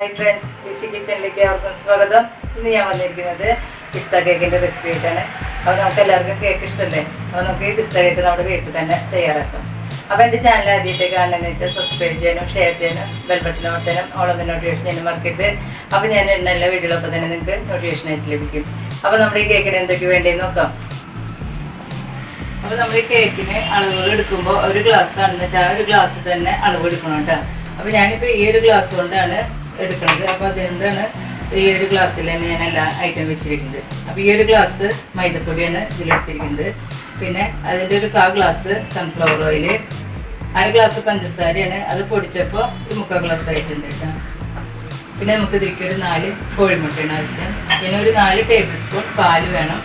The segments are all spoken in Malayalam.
ഹായ് ഫ്രണ്ട്സ് ബിസി കിച്ചണിലേക്ക് അവർക്കും സ്വാഗതം. ഇന്ന് ഞാൻ വന്നിരിക്കുന്നത് പിസ്ത കേക്കിന്റെ റെസിപ്പി ആയിട്ടാണ്. അപ്പോൾ നമുക്ക് എല്ലാവർക്കും കേക്ക് ഇഷ്ടമല്ലേ അപ്പോൾ നമുക്ക് പിസ്ത കേക്ക് നമ്മുടെ വീട്ടിൽ തന്നെ തയ്യാറാക്കാം. അപ്പോൾ എന്റെ ചാനൽ ആദ്യമായിട്ട് കാണണമെന്ന് വെച്ചാൽ സബ്സ്ക്രൈബ് ചെയ്യാനും ഷെയർ ചെയ്യാനും ബെൽ ബട്ടൺ അമർത്താനും ഓളൊന്ന് നോട്ടിഫിക്കേഷൻ ചെയ്യാനും മറക്കരുത്. അപ്പോൾ ഞാൻ ഇടുന്ന എല്ലാ വീഡിയോകളൊപ്പം തന്നെ നിങ്ങൾക്ക് നോട്ടിഫിക്കേഷൻ ആയിട്ട് ലഭിക്കും. അപ്പോൾ നമ്മുടെ ഈ കേക്കിന് എന്തൊക്കെ വേണ്ടതെന്ന് നോക്കാം. അപ്പോൾ നമ്മൾ ഈ കേക്കിന് അളവുകൾ എടുക്കുമ്പോൾ ഒരു ഗ്ലാസ് ആണെന്ന് വെച്ചാൽ ഒരു ഗ്ലാസ് തന്നെ അളവ് എടുക്കണം കേട്ടോ. അപ്പോൾ ഞാനിപ്പോൾ ഈ ഒരു ഗ്ലാസ് കൊണ്ടാണ് എടുക്കുന്നത് അപ്പോൾ അതുകൊണ്ടാണ് ഈ ഒരു ഗ്ലാസ്സിൽ തന്നെ ഞാൻ എല്ലാ ഐറ്റം വെച്ചിരിക്കുന്നത്. അപ്പോൾ ഈ ഒരു ഗ്ലാസ് മൈദപ്പൊടിയാണ് ഇതിലെടുത്തിരിക്കുന്നത്. പിന്നെ അതിന്റെ ഒരു കാ ഗ്ലാസ് സൺഫ്ലവർ ഓയിൽ അര ഗ്ലാസ് പഞ്ചസാരയാണ്. അത് പൊടിച്ചപ്പോൾ ഒരു മുക്കാൽ ഗ്ലാസ് ആയിട്ടുണ്ട് കേട്ടോ. പിന്നെ നമുക്ക് ഇതിലേക്ക് ഒരു നാല് കോഴിമുട്ടയാണ് ആവശ്യം. പിന്നെ ഒരു നാല് ടേബിൾ സ്പൂൺ പാൽ വേണം.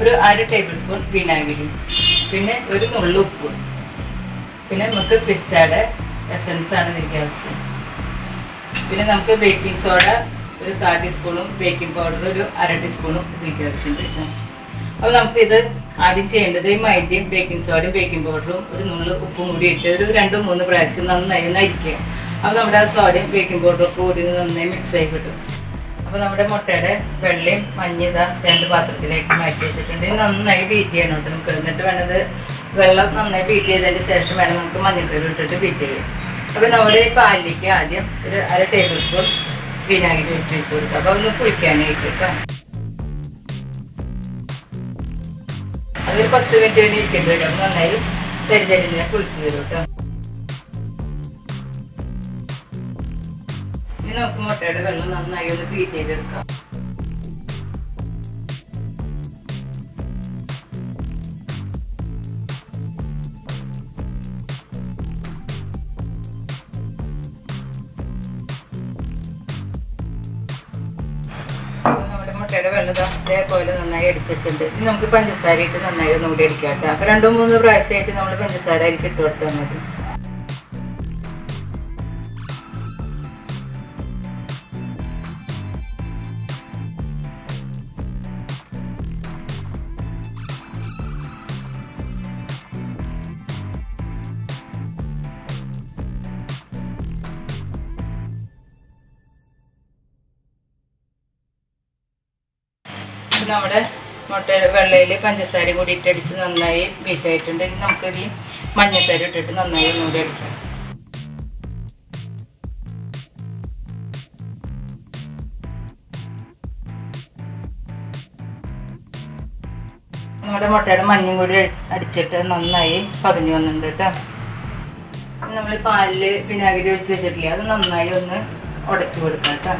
ഒരു അര ടേബിൾ സ്പൂൺ വിനാഗിരി. പിന്നെ ഒരു നുള്ളു ഉപ്പ്. പിന്നെ നമുക്ക് പിസ്തയുടെ എസൻസ് ആണ് ഇതിലേക്ക് ആവശ്യം. പിന്നെ നമുക്ക് ബേക്കിംഗ് സോഡ ഒരു കാ ടീസ്പൂണും ബേക്കിംഗ് പൗഡർ ഒരു അര ടീസ്പൂണും ഇതിലേക്ക് ആവശ്യമുണ്ട് കേട്ടോ അപ്പോൾ നമുക്കിത് ആദ്യം ചെയ്യേണ്ടത് ഈ മൈദയും ബേക്കിംഗ് സോഡയും ബേക്കിംഗ് പൗഡറും ഒരു നുള്ളു ഉപ്പും കൂടി ഇട്ട് ഒരു രണ്ടോ മൂന്ന് പ്രാവശ്യം നന്നായി നയിക്കുക അപ്പോൾ നമ്മുടെ ആ സോഡയും ബേക്കിംഗ് പൗഡറും ഒക്കെ കൂടി നന്നായി മിക്സ് ആയി കിട്ടും. അപ്പോൾ നമ്മുടെ മുട്ടയുടെ വെള്ളയും മഞ്ഞത രണ്ട് പാത്രത്തിലേക്ക് മാറ്റി വെച്ചിട്ടുണ്ട്. നന്നായി ബീറ്റ് ചെയ്യണം കേട്ടോ. നമുക്ക് എന്നിട്ട് വേണ്ടത് വെള്ളം നന്നായി ബീറ്റ് ചെയ്തതിന് ശേഷം വേണം നമുക്ക് മഞ്ഞൾപ്പൊടി ഇട്ടിട്ട് ബീറ്റ് ചെയ്യാം അപ്പോൾ നമ്മുടെ പാലിലേക്ക് ആദ്യം ഒരു അര ടേബിൾ സ്പൂൺ വിനാഗിരി വെച്ച് വെച്ച് കൊടുക്കുക അപ്പോൾ ഒന്ന് കുളിക്കാനായിട്ട് കേട്ടോ അതൊരു പത്ത് മിനിറ്റ് കഴിഞ്ഞ് ഇരിക്കേണ്ടി വരും അപ്പോൾ നന്നായി തരിതരി കുളിച്ച് വരും കേട്ടോ ഇനി നമുക്ക് മുട്ടയുടെ വെള്ളം നന്നായി ഒന്ന് ബീറ്റ് ചെയ്തെടുക്കാം. മുട്ടയുടെ വെള്ളം ദാ ഇതേപോലെ നന്നായി അടിച്ചെടുത്തിട്ടുണ്ട് ഇനി നമുക്ക് പഞ്ചസാര ഇട്ട് നന്നായി ഒന്ന് കൂടി അടിക്കാം കേട്ടോ. അപ്പൊ രണ്ടോ മൂന്നോ പ്രാവശ്യമായിട്ട് നമ്മൾ പഞ്ചസാര അതിലേക്ക് ഇട്ട് കൊടുത്താൽ മതി. നമ്മുടെ മുട്ട വെള്ളയിൽ പഞ്ചസാര കൂടി ഇട്ടടിച്ച് നന്നായി ബീഫായിട്ടുണ്ട് ഇനി നമുക്കിത് മഞ്ഞത്തരി ഇട്ടിട്ട് നന്നായി ഒന്നുകൂടി അടിക്കാം നമ്മുടെ മുട്ടയുടെ മഞ്ഞും കൂടി അടിച്ചിട്ട് നന്നായി പതിഞ്ഞു വന്നിട്ടുണ്ട് കേട്ടോ. നമ്മൾ പാലിൽ വിനാഗിരി ഒഴിച്ച് വെച്ചിട്ടില്ലേ അത് നന്നായി ഒന്ന് ഉടച്ചു കൊടുക്കാം കേട്ടോ.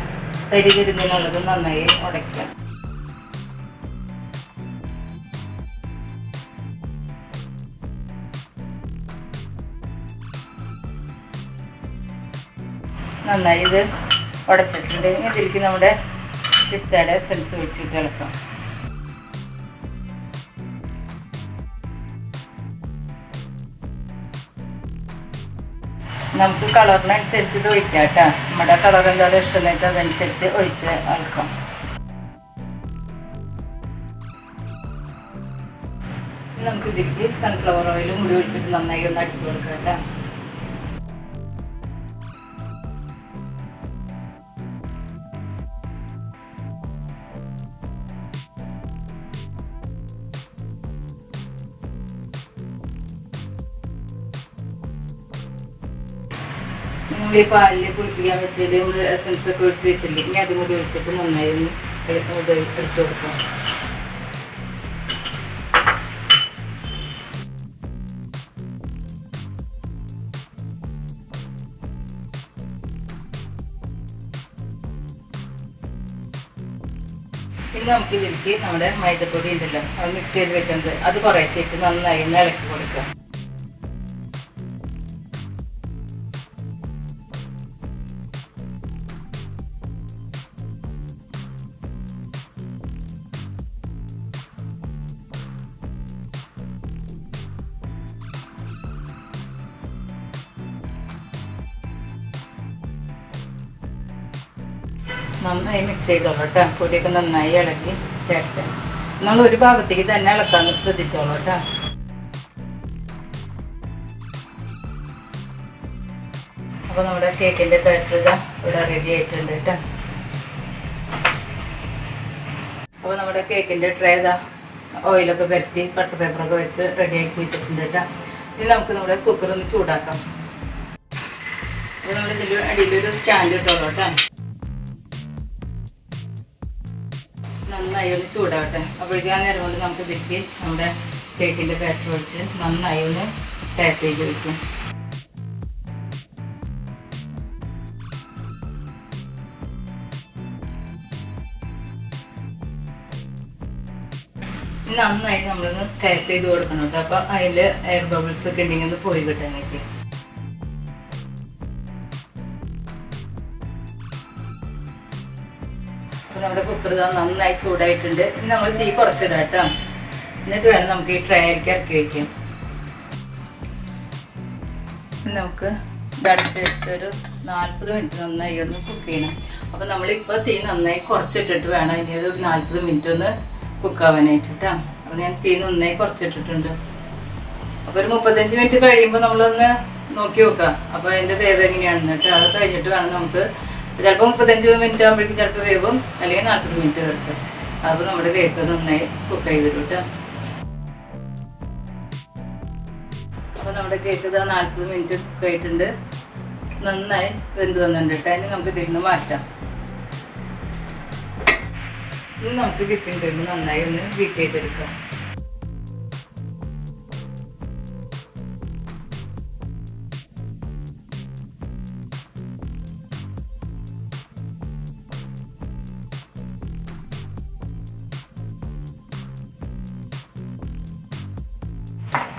തരി തരുന്നതിനുള്ളത് നന്നായി ഉടയ്ക്കാം. നന്നായി ഇത് ഉടച്ചിട്ടുണ്ട്. ഇതിലേക്ക് നമ്മുടെ പിസ്തയുടെ എസൻസ് ഒഴിച്ചിട്ട് ഇളക്കാം. നമുക്ക് കളറിനനുസരിച്ച് ഇത് ഒഴിക്കാം കേട്ടോ. നമ്മുടെ കളർ എന്തായാലും ഇഷ്ടമെന്ന് വെച്ചാൽ അതനുസരിച്ച് ഒഴിച്ച് ഇളക്കാം. നമുക്ക് ഇതിലേക്ക് സൺഫ്ലവർ ഓയിലും കൂടി ഒഴിച്ചിട്ട് നന്നായി ഒന്ന് അടിച്ചു കൊടുക്കാം കേട്ടോ. നമ്മൾ ഈ പാലിൽ കുളിപ്പിക്കാൻ വെച്ചതിൽ നമ്മൾ എസൻസ് ഒക്കെ ഒഴിച്ച് വെച്ചില്ലേ? ഇനി അതും കൂടി ഒഴിച്ചിട്ട് നന്നായി ഒന്ന് അടിച്ചു കൊടുക്കാം. ഇനി നമുക്ക് ഇതിലേക്ക് നമ്മുടെ മൈദപ്പൊടി ഉണ്ടല്ലോ അത് മിക്സ് ചെയ്ത് വെച്ചിട്ടുണ്ട് അത് കുറേശ്ശേക്ക് നന്നായി ഒന്ന് ഇളക്കി കൊടുക്കുക നന്നായി മിക്സ് ചെയ്തോളൂ കേട്ടോ. പൊടിയൊക്കെ നന്നായി ഇളക്കി ചേർക്കാം നമ്മൾ ഒരു ഭാഗത്തേക്ക് തന്നെ ഇളക്കാൻ ശ്രദ്ധിച്ചോളൂ കേട്ടോ. അപ്പോൾ നമ്മുടെ കേക്കിന്റെ ബാറ്റർ ഇതാ ഇവിടെ റെഡി ആയിട്ടുണ്ട് കേട്ടോ. അപ്പോൾ നമ്മുടെ കേക്കിന്റെ ട്രേ ഇതാ ഓയിലൊക്കെ പരട്ടി ബട്ടർ പേപ്പറൊക്കെ വെച്ച് റെഡി ആക്കി വെച്ചിട്ടുണ്ട് കേട്ടോ. ഇനി നമുക്ക് നമ്മുടെ കുക്കർ ഒന്ന് ചൂടാക്കാം. അപ്പോൾ നമ്മൾ ഇതിൽ അടിയിലൊരു സ്റ്റാൻഡ് ഇട്ടോളൂ കേട്ടോ. നന്നായി ഒന്ന് ചൂടാവട്ടെ. അപ്പോഴേക്കും ആ നേരം കൊണ്ട് നമുക്ക് ഇതിലേക്ക് നമ്മുടെ കേക്കിന്റെ ബാറ്റർ ഒഴിച്ച് നന്നായി ഒന്ന് ടാപ്പ് ചെയ്ത് വയ്ക്കും നന്നായിട്ട് നമ്മളൊന്ന് ടാപ്പ് ചെയ്ത് കൊടുക്കണം കേട്ടോ. അപ്പോൾ അതിൽ എയർ ബബിൾസ് ഒക്കെ ഉണ്ടെങ്കിൽ ഒന്ന് പോയി കിട്ടാനായിട്ട് അപ്പോൾ നന്നായി ചൂടായിട്ടുണ്ട്. ഇനി നമ്മൾ തീ കുറച്ചിടാം കേട്ടോ. എന്നിട്ട് വേണം നമുക്ക് ഈ ട്രയലിലേക്ക് ഇറക്കി വയ്ക്കാം നമുക്ക് ഇതടച്ച് വെച്ചൊരു നാൽപ്പത് മിനിറ്റ് നന്നായി ഒന്ന് കുക്ക് ചെയ്യണം. അപ്പോൾ നമ്മളിപ്പോൾ തീ നന്നായി കുറച്ചിട്ടിട്ട് വേണം. ഇനി ഒരു നാൽപ്പത് മിനിറ്റ് ഒന്ന് കുക്ക് കുക്കാവാനായിട്ട് കേട്ടോ. അപ്പോൾ ഞാൻ തീ നന്നായി കുറച്ചിട്ടിട്ടുണ്ട്. അപ്പോൾ ഒരു മുപ്പത്തഞ്ച് മിനിറ്റ് കഴിയുമ്പോൾ നമ്മളൊന്ന് നോക്കി നോക്കാം അപ്പോൾ അതിന്റെ വേവ് എങ്ങനെയാണെന്ന് കേട്ടോ. അത് കഴിഞ്ഞിട്ട് വേണം നമുക്ക് ചിലപ്പോൾ മുപ്പത്തഞ്ച് മിനിറ്റ് ആകുമ്പോഴേക്കും ചിലപ്പോൾ വേവും അല്ലെങ്കിൽ നാൽപ്പത് മിനിറ്റ് കിടക്കും അപ്പോൾ നമ്മുടെ കേക്ക് നന്നായി കുക്കായി വരും കേട്ടോ അപ്പോൾ നമ്മുടെ കേക്ക് ഇതാ നാൽപ്പത് മിനിറ്റ് കുക്കായിട്ടുണ്ട് നന്നായി വെന്ത് വന്നിട്ടുണ്ട് കേട്ടോ അതിന് നമുക്ക് ഇതിൽ മാറ്റാം. ഇത് നമുക്ക് ചിക്കൻ ക്രീം നന്നായി ഒന്ന് ബീറ്റ് ചെയ്തെടുക്കാം.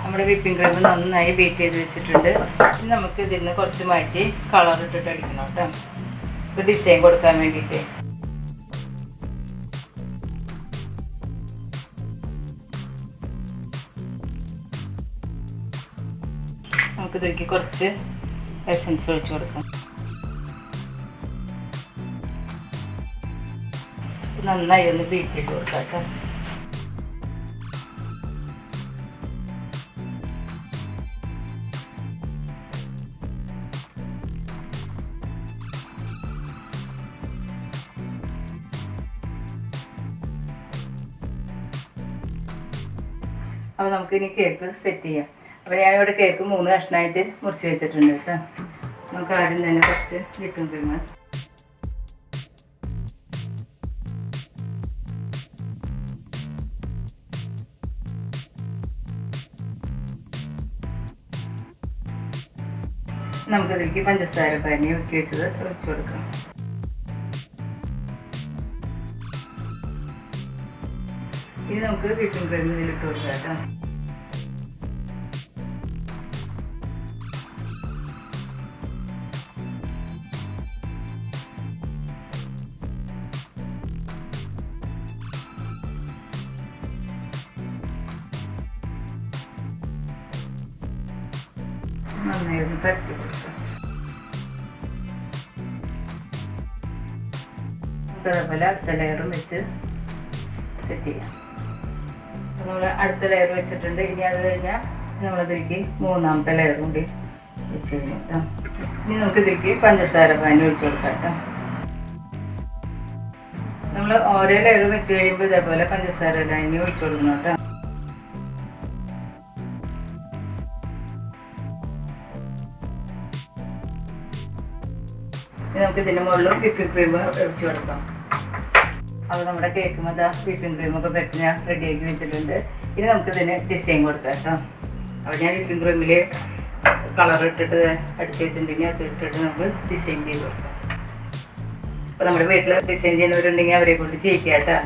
നമ്മുടെ വിപ്പിംഗ് ക്രീം നന്നായി ബീറ്റ് ചെയ്ത് വെച്ചിട്ടുണ്ട്. ഇനി നമുക്ക് ഇതിൽ നിന്ന് കുറച്ച് മാറ്റി കളർ ഇട്ടിട്ട് അടിക്കണം കേട്ടോ. ഒരു ഡിസൈൻ കൊടുക്കാൻ വേണ്ടിയിട്ട്. നമുക്ക് ഇതിലേക്ക് കുറച്ച് എസൻസ് ഒഴിച്ചു കൊടുക്കാം. നന്നായി ഒന്ന് ബീറ്റ് ചെയ്ത് കൊടുക്കാം കേട്ടോ. അപ്പോൾ നമുക്ക് ഇനി കേക്ക് സെറ്റ് ചെയ്യാം. അപ്പോൾ ഞാനിവിടെ കേക്ക് മൂന്ന് കഷ്ണമായിട്ട് മുറിച്ച് വെച്ചിട്ടുണ്ട് കേട്ടോ. നമുക്ക് ആദ്യം തന്നെ കുറച്ച് വിപ്പിംഗ് ക്രീം. നമുക്കതിലേക്ക് പഞ്ചസാര പനി ഊറ്റി വെച്ചത് ഒഴിച്ചു കൊടുക്കാം. ഇനി നമുക്ക് വീട്ടിൽ ക്രീം ഇട്ട് കൊടുക്കാം കേട്ടോ. നന്നായി ഒന്ന് പരത്തി കൊടുക്കാം. അതേപോലെ അടുത്ത ലെയറും വെച്ച് സെറ്റ് ചെയ്യാം. നമ്മൾ അടുത്ത ലെയർ വെച്ചിട്ടുണ്ട്. ഇനി അത് കഴിഞ്ഞാൽ നമ്മളതിലേക്ക് മൂന്നാമത്തെ ലെയർ കൂടി വെച്ച് കഴിഞ്ഞു ഇനി നമുക്ക് ഇതിലേക്ക് പഞ്ചസാര പാനി ഒഴിച്ചു കൊടുക്കാം കേട്ടോ നമ്മൾ ഓരോ ലെയർ വെച്ച് കഴിയുമ്പോൾ ഇതേപോലെ പഞ്ചസാര ലൈനി ഒഴിച്ചു കൊടുക്കണം കേട്ടോ നമുക്ക് ഇതിന്റെ മുകളിൽ വിപ്പിംഗ് ക്രീം ഒഴിച്ചു കൊടുക്കാം. അപ്പോൾ നമ്മുടെ കേക്ക് മത വിപ്പിംഗ് ക്രീമൊക്കെ പെട്ടെന്ന് ഞാൻ റെഡിയാക്കി വെച്ചിട്ടുണ്ട്. ഇനി നമുക്ക് ഇതിന് ഡിസൈൻ കൊടുക്കാം കേട്ടോ. അപ്പോൾ ഞാൻ വിപ്പിംഗ് ക്രീമിൽ കളർ ഇട്ടിട്ട് അടിച്ച് വെച്ചിട്ടുണ്ടെങ്കിൽ അത് ഇട്ടിട്ട് നമുക്ക് ഡിസൈൻ ചെയ്ത് കൊടുക്കാം. അപ്പോൾ നമ്മുടെ വീട്ടിൽ ഡിസൈൻ ചെയ്യുന്നവരുണ്ടെങ്കിൽ അവരെ കൊണ്ട് ചെയ്യിക്കാം കേട്ടോ.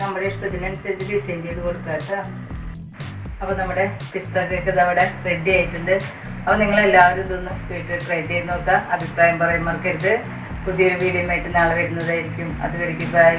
നമ്മുടെ ഇഷ്ടത്തിനനുസരിച്ച് ഡിസൈൻ ചെയ്ത് കൊടുക്കുക കേട്ടോ. അപ്പോൾ നമ്മുടെ പിസ്ത കേക്ക് ഇത് അവിടെ റെഡി ആയിട്ടുണ്ട്. അപ്പോൾ നിങ്ങൾ എല്ലാവരും ഇതൊന്ന് വീട്ടിൽ ട്രൈ ചെയ്ത് നോക്കുക. അഭിപ്രായം പറയാൻ മറക്കരുത്. പുതിയൊരു വീഡിയോ ആയിട്ട് നാളെ വരുന്നതായിരിക്കും. അതുവരെയ്ക്ക് ബൈ